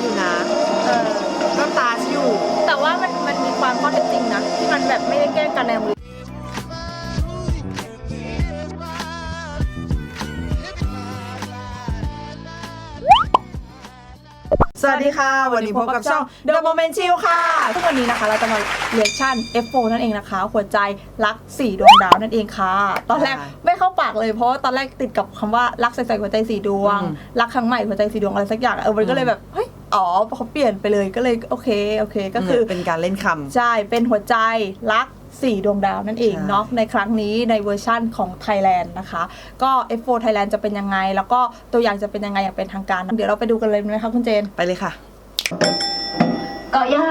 อยู่นะเออก็ตาชอยู่ แต่ว่ามันมันมีความข้อเท็จจริงนะที่มันแบบไม่ได้แกล้งกันในมือสวัสดีค่ะ วันนี้พบกับช่อง The Moment Chill ค่ะทุกวันนี้นะคะ เราจะมาเรียกชั่น F4 นั่นเองนะคะหัวใจรักสี่ดวงดาวนั่นเองค่ะ ตอนแรกใช่ไม่เข้าปากเลยเพราะว่าตอนแรกติดกับคำว่ารักใส่ๆหัวใจสี่ดวงอืมรักครั้งใหม่หัวใจสี่ดวงอะไรสักอย่างเออมันก็เลยแบบเฮ้ย อ๋อเขาเปลี่ยนไปเลยก็เลยโอเคโอเคก็คือเป็นการเล่นคำใช่เป็นหัวใจรักสี่ดวงดาวนั่นเองใช่เนาะในครั้งนี้ในเวอร์ชั่นของไทยแลนด์นะคะ ก็ F4 Thailand จะเป็นยังไง แล้วก็ตัวอย่างจะเป็นยังไงอย่างเป็นทางการ เดี๋ยวเราไปดูกันเลยไหมคะคุณเจนไปเลยค่ะเกาะย่า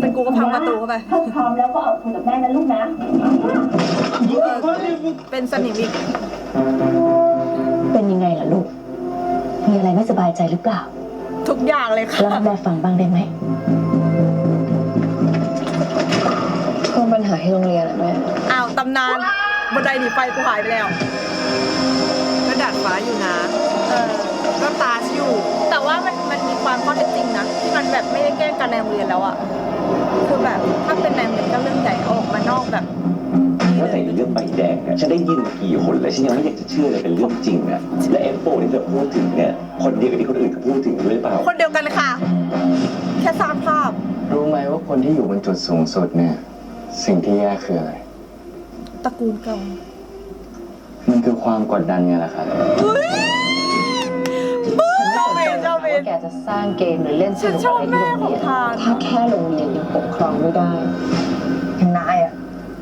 เป็นกูก็พังประตูเข้าไปถ้าพร้อมแล้วก็ออกคุยกับแม่นะลูกนะ เป็นสนิมอีก เป็นยังไงล่ะลูก มีอะไรไม่สบายใจหรือเปล่าทุกอย่างเลยค่ะเล่าให้แม่ฟังบ้างได้ไหมก็ปัญหาที่โรงเรียนอะแม่อ้าวตำนานบันไดหนีไฟกูหายไปแล้วก็ดาดฟ้าอยู่นะ เออ ก็ตาชอยู่ แต่ว่ามันมันมีความข้อเท็จจริงนะ ที่มันแบบไม่ได้แกล้งกันในโรงเรียนแล้วอะคือแบบถ้าเป็นในโรงเรียนก็เรื่องใหญ่เอาออกมานอกแบบ แล้วแต่เรื่องใบแดงเนี่ยฉันได้ยินกี่คนเลยฉันยังไม่อยากจะเชื่อเลยเป็นเรื่องจริงนะและเอฟโฟที่เธอพูดถึงเนี่ยคนเดียวกับที่คนอื่นเขาพูดถึงด้วยหรือเปล่า คนเดียวกันค่ะ แค่สร้างภาพ รู้ไหมว่าคนที่อยู่บนจุดสูงสุดเนี่ย สิ่งที่แย่คืออะไร ตระกูลเก่ามันคือความกดดันไงล่ะครับชอบเองชอบเองแกจะสร้างเกมหรือเล่นสฉันนุกชอบอะไรที่แม่โรงของเรียนทานถ้าแค่โรงเรียนยังปกครองไม่ได้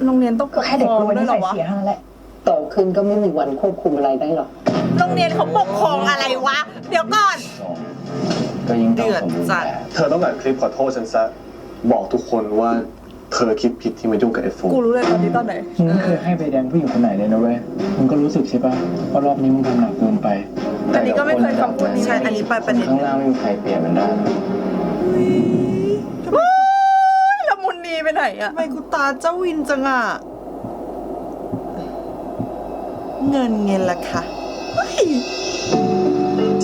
โรงเรียนต้องก็แค่เด็กรวยด้ที่วยเหรใส่อวะเสียเท่านั้นแหละ โตขึ้นก็ไม่มีวันควบคุมอะไรได้หรอก โรงเรียนเขาปกครองอะไรวะ เดี๋ยวก่อน ก็ยิ่งต้องเดือดสมบูรณ์จัดแบบ เธอต้องอัดคลิปขอโทษฉันซะ บอกทุกคนว่าเธอคิดผิดที่มายุ่งกับไอโฟนกูรู้เลยตอนนี้ตอนไหนมึงไม่เคยให้ใบแดงผู้หญิงคนไหนเลยนะเว้ย มึงก็รู้สึกใช่ปะว่ารอบนี้มึงทำหนักเกินไป อันนี้ก็ไม่เคยฟังพูดนี้ใช่อันนี้ไปประเด็น ข้างล่างไม่มีใครเปลี่ยนมันได้หรอกว้ายละมุ นนีไปไหนอะทำไมกูตาเจ้าวินจังอะเงินเงินละค่ะเฮ้ย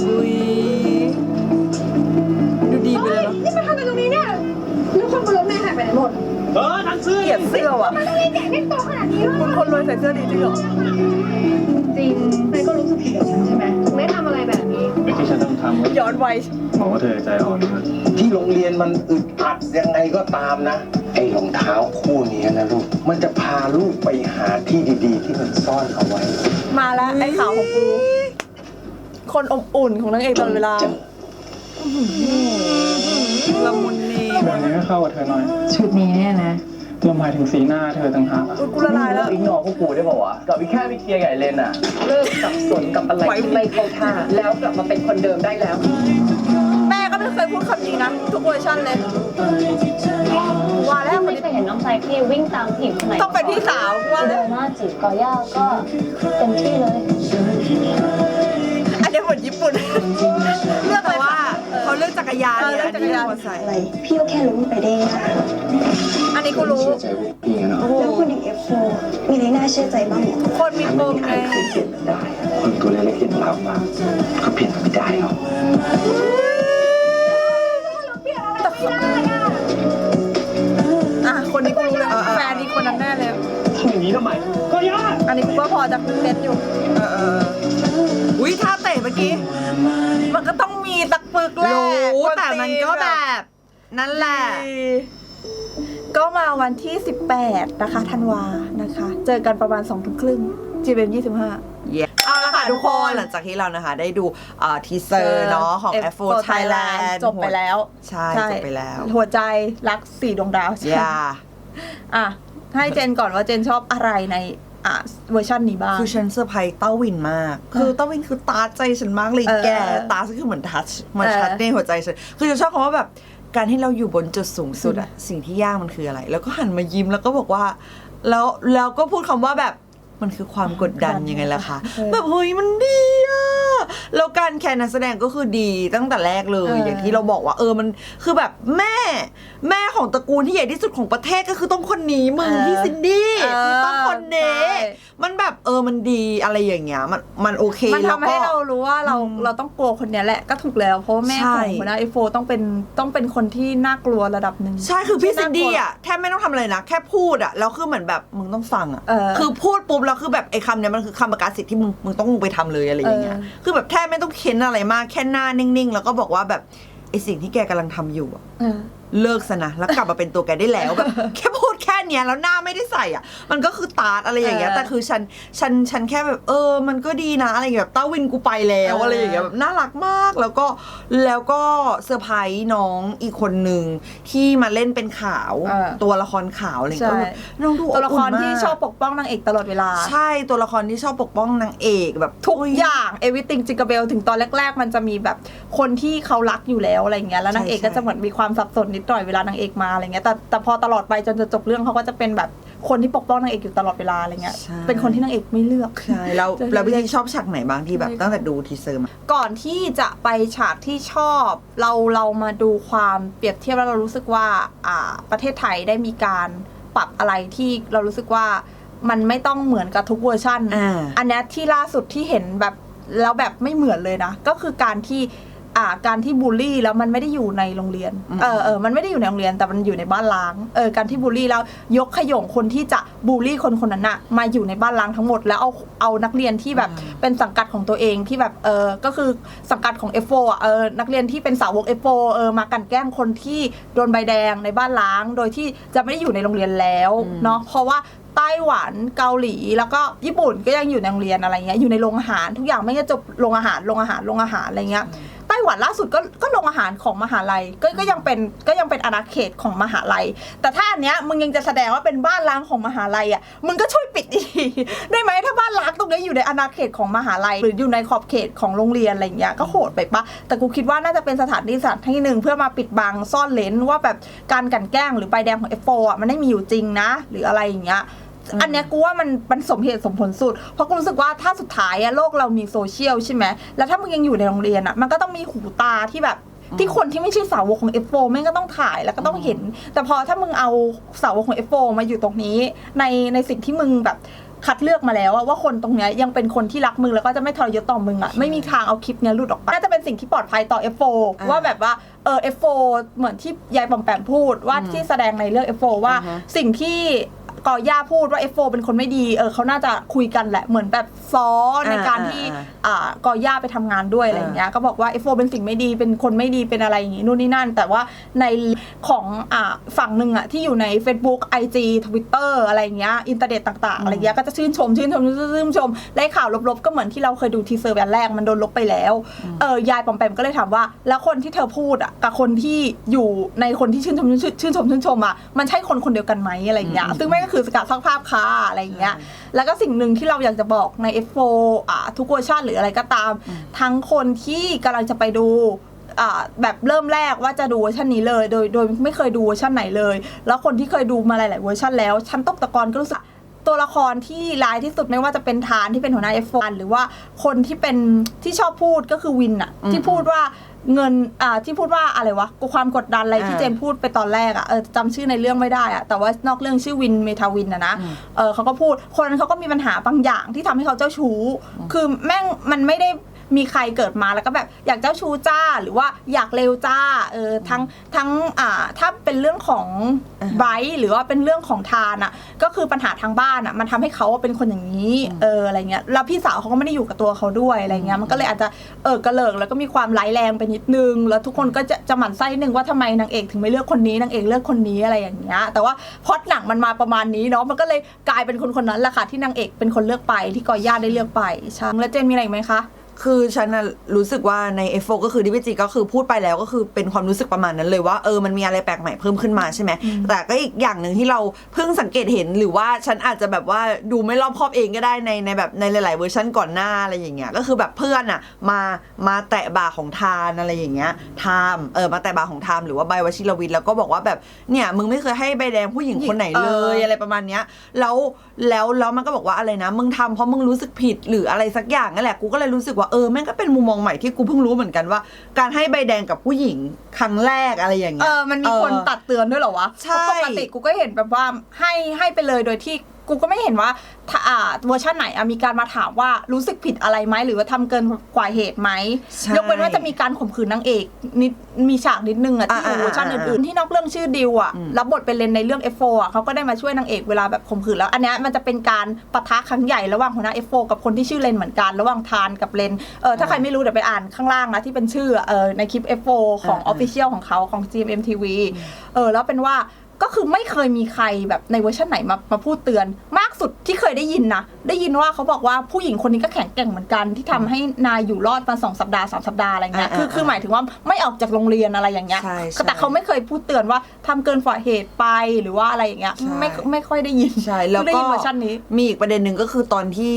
อุ้ยดูดีไปเลยเนาะนี่มาทำอะไรตรงนี้เนี่ย แล้วคนบนรถแม่หายไปไหนหมดเกลียดเสื้อว่ะ มันต้องเล่นใหญ่เล่นโตขนาดนี้ด้วยคุณคนรวยใส่เสื้อดีจริงเหรอ จริงนายก็รู้สึกผิดกับฉันใช่ไหมถึงได้ทำอะไรแบบนี้ไอ้ที่ฉันต้องทำก็ย้อนวัยบอกว่าเธอใจอ่อนนะที่โรงเรียนมันอึดอัดยังไงก็ตามนะไอ้รองเท้าคู่นี้นะลูก มันจะพาลูกไปหาที่ดีๆ ที่มันซ่อนเอาไว้ มาแล้วไอ้ข่าวของกูคนอบอุ่นของนางเอกตลอดเวลาเจอละมุนนีแบบนี้ก็เข้ากับเธอหน่อย ชุดนี้เนี่ยนะเราหมายถึงสีหน้าเธอต่างหากอะอุ๊ยกูละลายแล้วอีกหนอพวกกูได้ป่าวะกับอีกแค่ไปเคลียร์ใหญ่เลนอะเลิกสับสนกับอะไรที่ไม่เข้าท่า แล้วกลับมาเป็นคนเดิมได้แล้วแม่ก็ ไม่เคยพูดคำนี้นะ ทุกเวอร์ชันเลย ว่าแล้วคนไม่นี้เคยเห็นน้องชายพี่วิ่งตามผู้หญิงคนไหนต้องเป็นพี่สาวว่าเลเดิยนหน้าจีบเกาะย่าก็เต็มที่เลยอันนี้เหมือนญี่ปุ่น เลือกเลแต่ยว่าค่ะ เขาเลือกจักรยานเออเนี่ยเลือกจักรยานอันนี้มอเตอร์ไซค์อะไรพี่ก็แค่รู้ไปได้ง่ายอันนี้กูรู้ เชื่อใจพวกพี่กันเหรอแล้วคนอย่าง F4 มีอะไรน่าเชื่อใจบ้างเหรอคนมีถ้าปไม่มมีใคไงรเคยเปลี่ยนมันได้ คนตัวเล็กๆอย่างเราอะก็เปลี่ยนมันไม่ได้หรอกอ่ แฟนนี่คนนั้นแน่เลย ทำอย่างนี้ทำไมก็ยากอันนี้กูก็พอจะเซ็ตอยู่ เออเอออุ้ยท่าเตะเมื่อกี้ มันก็ต้องมีตักปึกแหละรู้คนแต่มันก็แบบ นั่นแหละ ก็มาวันที่ 18 นะคะธันวานะคะ เจอกันประมาณ2ทุ่มครึ่งจีเอ็มยี่สิบห้า เอาละค่ะทุกคนหลังจากที่เรานะคะ ได้ดูทีเซอร์เนาะของ f 4 Thailand จบไปแล้ว ใช่ จบไปแล้ว หัวใจรักสี่ดวงดาวใช่ย่า อะ ให้เจนก่อนว่าเจนชอบอะไรในอะเวอร์ชันนี้บ้าง คือฉันเซอร์ไพรส์เต้าวินมาก คือเต้าวินคือตาใจฉันมากเลยเออแกเออตาฉันคือเหมือนทัชมาเออชัดในหัวใจฉัน คือฉันชอบคำว่าแบบ การที่เราอยู่บนจุดสูงสุดอะสิ่งที่ยากมันคืออะไร แล้วก็หันมายิ้มแล้วก็บอกว่า แล้วแล้วก็พูดคำว่าแบบ มันคือความกดดันยังไงล่ะคะเออแบบเฮ้ยมันดีอะแล้วการแคร์นักแสดงก็คือดีตั้งแต่แรกเลยเออออย่างที่เราบอกว่าเออมันคือแบบแม่ แม่ของตระกูลที่ใหญ่ที่สุดของประเทศก็คือต้องคนนี้มึงเออที่ซินดี้เออคือต้องคนนี้ใช่มันแบบเออมันดีอะไรอย่างเงี้ยมันมันโอเคมันแล้วทำก็ให้เรารู้ว่าเราอืมเราต้องกลัวคนเนี้ยแหละก็ถูกแล้วเพราะว่าแม่ใช่ของหัวหน้าไอโฟต้องเป็นต้องเป็นคนที่น่ากลัวระดับหนึ่งใช่คือพี่ซิน่านกลัวดี้อะแทบไม่ต้องทำอะไรนะแค่พูดอะแล้วคือเหมือนแบบมึงต้องฟังอะเออคือพูดปุ๊บแล้วคือแบบไอ้คำเนี้ยมันคือคำประกาศสิทธิ์ที่มึงมึงต้องไปทำเลยอะไรอย่างเงี้ยเออคือแบบแทบไม่ต้องเค้นอะไรมากแค่หน้านิ่งๆ แล้วก็บอกว่าแบบไอ้สิ่งที่แกกำลังทำอยู่อะเออเลิกซะนะแล้วกลับมาเป็นตัวแกได้แล้วแบบแค่พูดแค่ เนี้ยแล้วหน้าไม่ได้ใส่อะ มันก็คือตาดอะไรอย่างเงี้ย เออแต่คือฉัน ฉัน ฉันแค่แบบเออ มันก็ดีนะอะไรอย่างเงี้ยแบบต้าวินกูไปแล้วเออออะไรอย่างเงี้ยแบบน่ารักมาก แล้วก็ แล้วก็เซอร์ไพรส์น้องอีกคนหนึ่งที่มาเล่นเป็นขาว เออตัวละครขาวอะไรอย่างเงี้ยใช่เออน้องดูตัวละครบอุ่นมากที่ชอบปกป้องนางเอกตลอดเวลา ใช่ ตัวละครที่ชอบปกป้องนางเอกแบบทุกอุ๊อย่างเอวิติงจิกาเบลถึงตอนแรก ๆ มันจะมีแบบคนที่เขารักอยู่แล้วอะไรเงี้ยแล้วนางเอกใช่ก็จะเหมือนมีความสับสนนิดหน่อยเวลานางเอกมาอะไรเงี้ยแต่แต่พอตลอดไปจนจะจบเรื่องเขาก็จะเป็นแบบคนที่ปกป้องนางเอกอยู่ตลอดเวลาอะไรเงี้ย ใช่ เป็นคนที่นางเอกไม่เลือก ใช่แล้วจะแล้วพี่ชอบฉากไหนบ้างที่แบบตั้งแต่ดูทีเซอร์มา ก่อนที่จะไปฉากที่ชอบ เราเรามาดูความเปรียบเทียบแล้วเรารู้สึกว่า อ่า ประเทศไทยได้มีการปรับอะไรที่เรารู้สึกว่ามันไม่ต้องเหมือนกับทุกเวอร์ชันอ่าอันเนี้ยที่ล่าสุดที่เห็นแบบแล้วแบบไม่เหมือนเลยนะ ก็คือการที่ อ่าการที่บูลลี่แล้วมันไม่ได้อยู่ในโรงเรียนอืมเออเออมันไม่ได้อยู่ในโรงเรียนแต่มันอยู่ในบ้านล้าง เออการที่บูลลี่แล้วยกขย่งคนที่จะบูลลี่คนคนนั้นน่ะมาอยู่ในบ้านล้างทั้งหมด แล้วเอาเอานักเรียนที่แบบอืมเป็นสังกัดของตัวเองที่แบบเออก็คือสังกัดของ F4 อะเออนักเรียนที่เป็นสาวก F4 เออมากลันแกล้งคนที่โดนใบแดงในบ้านล้าง โดยที่จะไม่ได้อยู่ในโรงเรียนแล้วเนาะเพราะว่าไต้หวันเกาหลีแล้วก็ญี่ปุ่นก็ยังอยู่ในโรงเรียนอะไรเงี้ยอยู่ในโรงอาหารทุกอย่างไม่ก็จบโรงอาหารโรงอาหารโรงอาหารอะไรเงี้ยไต้ หวันล่าสุดก็ก็โรงอาหารของมหาลัยก็ก็ยังเป็นก็ยังเป็นอาณาเขตของมหาลัย แต่ถ้าอันเนี้ยมึงยังจะแสดงว่าเป็นบ้านล้างของมหาลัยอะมึงก็ช่วยปิดอีกได้ไหมถ้าบ้านล้างตรงนี้อยู่ในอาณาเขตของมหาลัย หรืออยู่ในขอบเขตของโรงเรียนอะไรเงี้ยก็โหดไปปะแต่กูคิดว่าน่าจะเป็นสถานที่สถานที่หนึ่งเพื่อมาปิดบังซ่อนเลนว่าแบบการกลันแกล้งหรือใบแดงของ F4 อะมันไม่มีอยู่จริงนะ หรืออะไรอย่างเงี้ย อันเนี้ยกูว่ามันมันสมเหตุสมผลสุด เพราะกูรู้สึกว่าถ้าสุดท้ายอะโลกเรามีโซเชียลใช่ไหมแล้วถ้ามึงยังอยู่ในโรงเรียนอะมันก็ต้องมีหูตาที่แบบที่คนที่ไม่ใช่สาวกของ F4 แม่งก็ต้องถ่ายแล้วก็ต้องเห็น แต่พอถ้ามึงเอาสาวกของ F4 มาอยู่ตรงนี้ ในในสิ่งที่มึงแบบคัดเลือกมาแล้วอะว่าคนตรงเนี้ยยังเป็นคนที่รักมึงแล้วก็จะไม่ทรยศต่อมึงอะไม่มีทางเอาคลิปเนี้ยหลุดออกไปน่าจะเป็นสิ่งที่ปลอดภัยต่อ F4 อ่าว่าแบบว่าเออ F4 เหมือนที่ยายปอมแปมพูดว่าอืมที่แสดงในเรื่อง F4 ว่าอ่าฮะสิ่งที่ กอย่าพูดว่า F4 เป็นคนไม่ดี เออเขาน่าจะคุยกันแหละ เหมือนแบบซ้อในการที่อ่าอ่ากอย่าไปทำงานด้วยอะไรอย่างเงี้ย ก็บอกว่า F4 เป็นสิ่งไม่ดี เป็นคนไม่ดี เป็นอะไรอย่างงี้นู่นนี่นั่น แต่ว่าในของอ่าฝั่งหนึ่งอะที่อยู่ใน Facebook IG Twitter อะไรอย่างเงี้ย อินเทอร์เน็ตต่าง ๆ อะไรอย่างเงี้ย ก็จะชื่นชม ชื่นชม ชื่นชม และข่าวลบๆ ก็เหมือนที่เราเคยดูทีเซอร์แบบแรก มันโดนลบไปแล้ว เออยายปอมแปมก็เลยถามว่า แล้วคนที่เธอพูดอะกับคนที่อยู่ในคนที่ชื่นชม ชื่นชื่นชมชื่นชมอะมันใช่คนคนเดียวกันไหมอะไรอย่างเงี้ย ซึ่งแม่งก็คือสกัดซักภาพค่ะอะไรอย่างเงี้ยแล้วก็สิ่งหนึ่งที่เราอยากจะบอกใน F4 อ่าทุกเวอร์ชันหรืออะไรก็ตาม ทั้งคนที่กำลังจะไปดูอ่าแบบเริ่มแรกว่าจะดูเวอร์ชันนี้เลย โดยโดยไม่เคยดูเวอร์ชันไหนเลย แล้วคนที่เคยดูมาหลาย ๆ เวอร์ชันแล้วฉันตกตะกอนก็รู้สึก ตัวละครที่ร้ายที่สุดไม่ว่าจะเป็นทานที่เป็นหัวหน้า F1 หรือว่าคนที่เป็นที่ชอบพูดก็คือวินอะอืมที่พูดว่าเงินอ่าที่พูดว่าอะไรวะกูความกดดันอะไรที่อ่าเจนพูดไปตอนแรกอะเออจำชื่อในเรื่องไม่ได้อะแต่ว่านอกเรื่องชื่อวินเมทาวินอะนะอืมเออเขาก็พูดคนนั้นเขาก็มีปัญหาบางอย่างที่ทำให้เขาเจ้าชู้ คือแม่งมันไม่ได้ มีใครเกิดมาแล้วก็แบบอยากเจ้าชู้จ้าหรือว่าอยากเร็วจ้าเออทั้งทั้งอ่าถ้าเป็นเรื่องของอ่าฮะไบรท์หรือว่าเป็นเรื่องของทานอะก็คือปัญหาทางบ้านอะมันทำให้เขาเป็นคนอย่างนี้เอออะไรเงี้ยแล้วพี่สาวเขาก็ไม่ได้อยู่กับตัวเขาด้วยอะไรเงี้ยมันก็เลยอาจจะเออกระเลิกแล้วก็มีความร้ายแรงไปนิดนึง แล้วทุกคนก็จะจะหมั่นไส้นิดนึงว่าทำไมนางเอกถึงไม่เลือกคนนี้นางเอกเลือกคนนี้อะไรอย่างเงี้ยแต่ว่าพล็อดหนังมันมาประมาณนี้เนาะมันก็เลยกลายเป็นคนคนนั้นแหละค่ะที่นางเอกเป็นคนเลือกไปที่กอย่าได้เลือกไปใช่แล้วเจนมีอะไรอีกไหมคะ คือฉันน่ะรู้สึกว่าใน F4 ก็คือดิวิจิก็คือพูดไปแล้วก็คือเป็นความรู้สึกประมาณนั้นเลยว่าเออมันมีอะไรแปลกใหม่เพิ่มขึ้นมาใช่ไหมแต่ก็อีกอย่างหนึ่งที่เราเพิ่งสังเกตเห็นหรือว่าฉันอาจจะแบบว่าดูไม่รอบคอบเองก็ได้ในในแบบในหลาย ๆ เวอร์ชันก่อนหน้าอะไรอย่างเงี้ยก็คือแบบเพื่อนอะมามาแตะบ่าของทานอะไรอย่างเงี้ยทามเออมาแตะบ่าของทามหรือว่าใบวชิรวิทย์แล้วก็บอกว่าแบบเนี่ยมึงไม่เคยให้ใบแดงผู้หญิงคนไหนเลยเออออะไรประมาณเนี้ยแล้วแล้วแล้วมันก็บอกว่าอะไรนะ มึงทำเพราะมึงรู้สึกผิดหรืออะไรสักอย่างนั่นแหละกูก็เลยรู้สึกว่าเออแม่งก็เป็นมุมมองใหม่ที่กูเพิ่งรู้เหมือนกันว่า การให้ใบแดงกับผู้หญิงครั้งแรกอะไรอย่างเอเงี้ยอมันมีคนเออตัดเตือนด้วยเหรอวะใช่เพราะปกติกูก็เห็นแบบว่าให้ให้ไปเลยโดยที่ กูก็ไม่เห็นว่าถ้าอ่าเวอร์ชันไหนอะมีการมาถามว่ารู้สึกผิดอะไรไหมหรือว่าทำเกินกว่าเหตุไหมใช่ยกเว้นว่าจะมีการข่มขืนนางเอกนิดมีฉากนิดนึงอะที่อยู่อ่าๆๆเวอร์ชันอื่นๆที่นอกเรื่องชื่อดิวอะรับบทเป็นเลนในเรื่อง F4 อะเขาก็ได้มาช่วยนางเอกเวลาแบบข่มขืนแล้ว อันเนี้ยมันจะเป็นการปะทะครั้งใหญ่ระหว่างหัวหน้า F4 กับคนที่ชื่อเลนเหมือนกันระหว่างทานกับเลนเออถ้าใครไม่รู้เดี๋ยวไปอ่านข้างล่างนะที่เป็นชื่อเออในคลิป F4 ของอ่าๆ Official ของเขาของ GMMTV เออแล้วเป็นว่า ก็คือไม่เคยมีใครแบบในเวอร์ชันไหนมามาพูดเตือน มากสุดที่เคยได้ยินนะ ได้ยินว่าเขาบอกว่าผู้หญิงคนนี้ก็แข็งแกร่งเหมือนกันที่ทำให้นายอยู่รอดมาสองสัปดาห์สามสัปดาห์อะไรเงี้ยอ่าๆคือคือหมายถึงว่าไม่ออกจากโรงเรียนอะไรอย่างเงี้ยใช่ใช่แต่เขาไม่เคยพูดเตือนว่าทำเกินฝ่าเหตุไปหรือว่าอะไรอย่างเงี้ยใช่ ไม่ไม่ค่อยได้ยินใช่แล้วเพิ่งได้ก็ยินเวอร์ชันนี้ มีอีกประเด็นหนึ่งก็คือตอนที่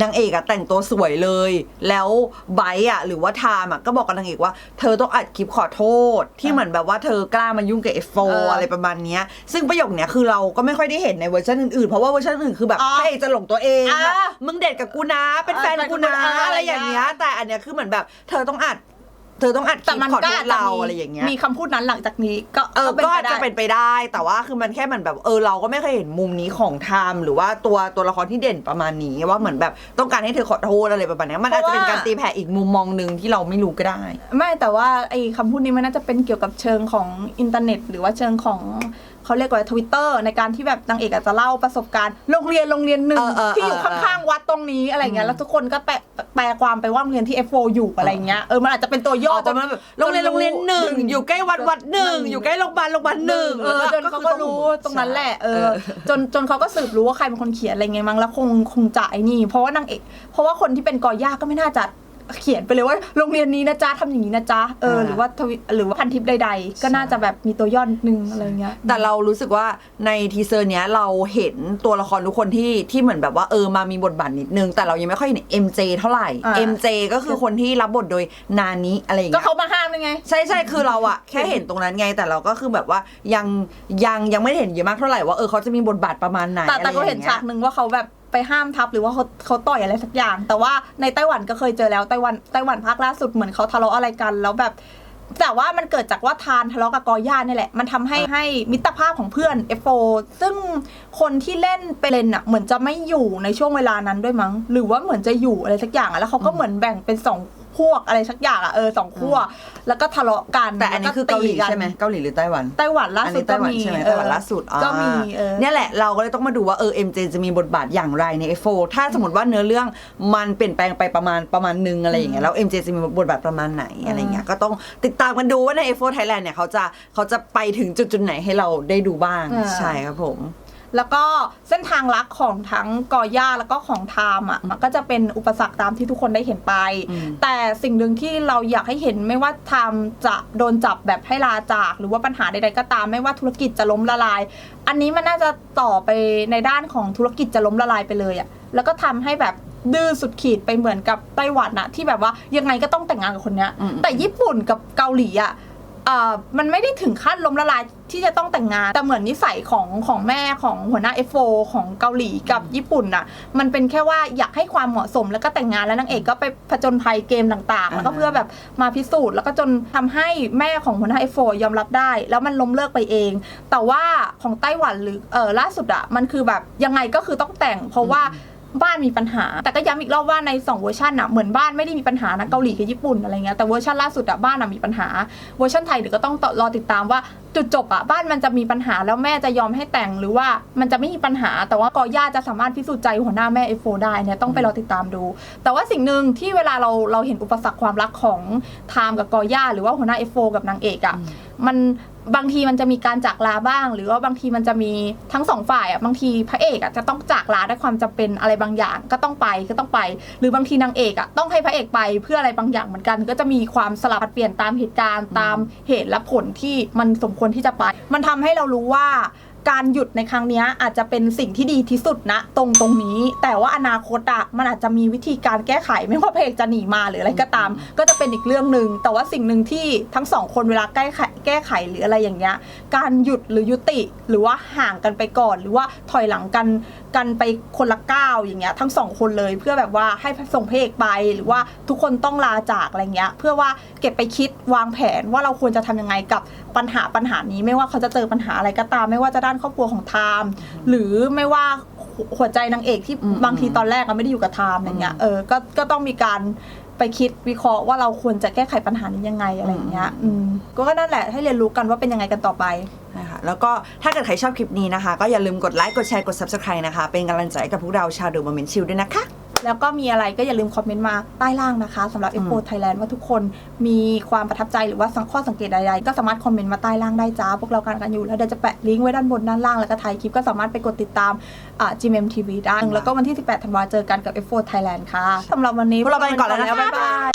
นางเอกอะแต่งตัวสวยเลย แล้วไบร์ทอะหรือว่าไทม์อะก็บอกกับนางเอกว่าเธอต้องอัดคลิปขอโทษ ที่เหมือนแบบว่าเธอกล้ามายุ่งกับ F4 เออออะไรประมาณเนี้ย ซึ่งประโยคเนี้ยคือเราก็ไม่ค่อยได้เห็นในเวอร์ชันอื่นๆ เพราะว่าเวอร์ชันอื่นคือแบบอ๋อพระเอกจะหลงตัวเองอ่าแบบมึงเด็ดกับกูนะ เป็นแฟนกูนะเออเป็นแฟนกูนะอะไรอย่างเงี้ย แต่อันเนี้ยคือเหมือนแบบ เธอต้องอัด เธอต้องอัดคแต่ลิปมันขอก็โทอาษจจะเรามีอะไรอย่างเงี้ย มีคำพูดนั้นหลังจากนี้ก็เออก็ก็อาจไปจะได้เป็นไปได้ แต่ว่าคือมันแค่เหมือนแบบเออเราก็ไม่เคยเห็นมุมนี้ของไทม์หรือว่าตัวตัวละครที่เด่นประมาณนี้ว่าเหมือนแบบต้องการให้เธอขอโทษอะไรประมาณเนี้ยมันอาจจะเป็นการตีแผ่อีกมุมมองหนึ่งที่เราไม่รู้ก็ได้ ไม่แต่ว่าไอ้คำพูดนี้มันน่าจะเป็นเกี่ยวกับเชิงของอินเทอร์เน็ต หรือว่าเชิงของ เขาเรียกว่าทวิตเตอร์ในการที่แบบนางเอกอาจจะเล่าประสบการณ์โรงเรียนโรงเรียนหนึ่งเออเออที่อยู่เออข้างๆวัดตรงนี้อะไรเงี้ยแล้วทุกคนก็แปลแปลความไปว่าโรงเรียนที่ F4 อยู่อะไรเงี้ยเออมันอาจจะเป็นตัวย่ออ๋อแต่มันแบบโรงเรียนโรงเรียนหนึ่งอยู่ใกล้วัดวัดหนึ่งอยู่ใกล้โรงพยาบาลโรงพยาบาลหนึ่งเออจนเขาก็รู้ตรงนั้นแหละเออจนจนเขาก็สืบรู้ว่าใครเป็นคนเขียนอะไรเงี้ยมั้งแล้วคงคงจะไอ้นี่เพราะว่านางเอกเพราะว่าคนที่เป็นกอย่าก็ไม่น่าจะ เขียนไปเลยว่าโรงเรียนนี้นะจ๊ะทำอย่างนี้นะจ๊ะเออหรือว่าทวิหรือว่าพันทิปใด ๆ ก็น่าจะแบบมีตัวย่อนิดนึงอะไรเงี้ย แต่เรารู้สึกว่าในทีเซอร์เนี้ยเราเห็นตัวละครทุกคนที่ที่เหมือนแบบว่าเออมามีบทบาทนิดนึง แต่เรายังไม่ค่อยเห็น MJ เท่าไหร่ อ่า MJ ก็คือคนที่รับบทโดยนานิอะไรอย่างก็เงี้ย เขามาห้ามยังไง ใช่ใช่คือเราอะแค่เห็นตรงนั้นไงแต่เราก็คือแบบว่ายังยังยังไม่ได้เห็นเยอะมากเท่าไหร่ว่าเออเขาจะมีบทบาทประมาณไหนแต่แต่ก็อะไรอย่งงี้ยเห็นฉากหนึ่งว่าเขาแบบ ไปห้ามทับหรือว่าเขาเขาต่อยอะไรสักอย่าง แต่ว่าในไต้หวันก็เคยเจอแล้วไต้หวันไต้หวันภาคล่าสุดเหมือนเขาทะเลาะอะไรกันแล้วแบบแต่ว่ามันเกิดจากว่าทานทะเลาะกับกอย่านี่แหละ มันทำให้ให้มิตรภาพของเพื่อนเอฟโฟซึ่งคนที่เล่นเปเลนอะเหมือนจะไม่อยู่ในช่วงเวลานั้นด้วยมั้ง หรือว่าเหมือนจะอยู่อะไรสักอย่างอะแล้วเขาก็เหมือนแบ่งเป็นสอง พวกอะไรสักอย่างอะเออสองขั้วแล้วก็ทะเลาะกันแต่อันนี้คือเกาหลีนใช่ไหมเกาหลีหรือไต้หวันไต้หวันล่าอันสุดนี้ไต้หวันก็มีใช่ไหมเออไต้หวันล่าสุดอ่าก็มีเออเนี่ยแหละเราก็เลยต้องมาดูว่าเออ MJ จะมีบทบาทอย่างไรใน F4 ถ้าสมมติว่าเนื้อเรื่องมันเปลี่ยนแปลงไปประมาณประมาณหนึงอะไรอย่างเงี้ยแล้ว MJ จะมีบทบาทประมาณไหนอะไรเงี้ยก็ต้องติดตามกันดูว่าใน F4 Thailand เนี่ยเขาจะเขาจะไปถึงจุดจุดๆไหนให้เราได้ดูบ้างอ่าใช่ครับผม แล้วก็เส้นทางลักของทั้งกอย่าแล้วก็ของไทม์อะมันก็จะเป็นอุปสรรคตามที่ทุกคนได้เห็นไปอืมแต่สิ่งหนึ่งที่เราอยากให้เห็นไม่ว่าไทม์จะโดนจับแบบให้ลาจาก หรือว่าปัญหาใดๆก็ตามไม่ว่าธุรกิจจะล้มละลาย อันนี้มันน่าจะต่อไปในด้านของธุรกิจจะล้มละลายไปเลยอะแล้วก็ทำให้แบบดื้อสุดขีดไปเหมือนกับไต้หวันอะที่แบบว่ายังไงก็ต้องแต่งงานกับคนเนี้ยอืมแต่ญี่ปุ่นกับเกาหลีอะเอ่อ มันไม่ได้ถึงขั้นล้มละลายที่จะต้องแต่งงาน แต่เหมือนนิสัยของของแม่ของหัวหน้า F4 ของเกาหลีกับญี่ปุ่นน่ะ มันเป็นแค่ว่าอยากให้ความเหมาะสมแล้วก็แต่งงานแล้วนางเอกก็ไปผจญภัยเกมต่างๆ แล้วก็อ่าฮะเพื่อแบบมาพิสูจน์แล้วก็จนทำให้แม่ของหัวหน้า F4 ยอมรับได้ แล้วมันล้มเลิกไปเอง แต่ว่าของไต้หวันหรือเออล่าสุดอะมันคือแบบยังไงก็คือต้องแต่ง เพราะว่า บ้านมีปัญหา แต่ก็ย้ำอีกรอบว่าในสองเวอร์ชันอะเหมือนบ้านไม่ได้มีปัญหานะเกาหลีกับญี่ปุ่นอะไรเงี้ยแต่เวอร์ชันล่าสุดอะบ้านอะมีปัญหา เวอร์ชันไทยเดี๋ยวก็ต้องต่อรอติดตามว่าจุดจบอะบ้านมันจะมีปัญหาแล้วแม่จะยอมให้แต่งหรือว่ามันจะไม่มีปัญหา แต่ว่ากอย่าจะสามารถพิสูจน์ใจหัวหน้าแม่ F4 ได้เนี่ยต้องไปรอติดตามดู แต่ว่าสิ่งหนึ่งที่เวลาเราเราเห็นอุปสรรคความรักของไทม์กับกอย่าหรือว่าหัวหน้า F4 กับนางเอกอะมัน บางทีมันจะมีการจากลาบ้าง หรือว่าบางทีมันจะมีทั้งสองฝ่ายอะบางทีพระเอกอะจะต้องจากลาด้วยความจำเป็นอะไรบางอย่างก็ต้องไปก็ต้องไป หรือบางทีนางเอกอะต้องให้พระเอกไปเพื่ออะไรบางอย่างเหมือนกัน ก็จะมีความสลับเปลี่ยนตามเหตุการณ์ตามเหตุและผลที่มันสมควรที่จะไป มันทำให้เรารู้ว่า การหยุดในครั้งนี้อาจจะเป็นสิ่งที่ดีที่สุดนะ ตรงตรงนี้ แต่ว่าอนาคตอะมันอาจจะมีวิธีการแก้ไขไม่ว่าพระเอกจะหนีมาหรืออะไรก็ตาม ก็จะเป็นอีกเรื่องหนึ่งแต่ว่าสิ่งหนึ่งที่ทั้งสองคนเวลาแก้ไขแก้ไขหรืออะไรอย่างเงี้ยการหยุดหรือยุติหรือว่าห่างกันไปก่อน หรือว่าถอยหลังกัน กันไปคนละก้าวอย่างเงี้ยทั้งสองคนเลยเพื่อแบบว่าให้ส่งพระเอกไปหรือว่าทุกคนต้องลาจากอะไรเงี้ย เพื่อว่าเก็บไปคิดวางแผนว่าเราควรจะทำยังไงกับปัญหาปัญหานี้ ไม่ว่าเขาจะเจอปัญหาอะไรก็ตาม ไม่ว่าจะด้านครอบครัวของไทม์หรือไม่ว่าหัวใจนางเอกที่อืมบางทีตอนแรกอะไม่ได้อยู่กับไทม์อย่างเงี้ยเออก็ก็ต้องมีการ ไปคิดวิเคราะห์ว่าเราควรจะแก้ไขปัญหานี้ยังไงอะไรอย่างเงี้ยอืมก็ก็นั่นแหละให้เรียนรู้กันว่าเป็นยังไงกันต่อไปนะคะแล้วก็ถ้าเกิดใครชอบคลิปนี้นะคะ ก็อย่าลืมกดไลค์กดแชร์กด subscribe นะคะ เป็นกำลังใจให้กับพวกเราชาวเดอะโมเมนต์ชิลด้วยนะคะ แล้วก็มีอะไรก็อย่าลืมคอมเมนต์มาใต้ล่างนะคะสำหรับอืม F4 Thailand ว่าทุกคนมีความประทับใจหรือว่าข้อสังเกตใดๆ ก็สามารถคอมเมนต์มาใต้ล่างได้จ้า พวกเรากันกันอยู่ แล้วเดี๋ยวจะแปะลิงก์ไว้ด้านบนด้านล่าง แล้วก็ท้ายคลิปก็สามารถไปกดติดตามอ่า GMM TV ได้แล้วก็วันที่ 18 ธันวาเจอกันกับ F4 Thailand ค่ะสำหรับวันนี้พวกเราไปก่อนแล้วนะคะบ๊ายบาย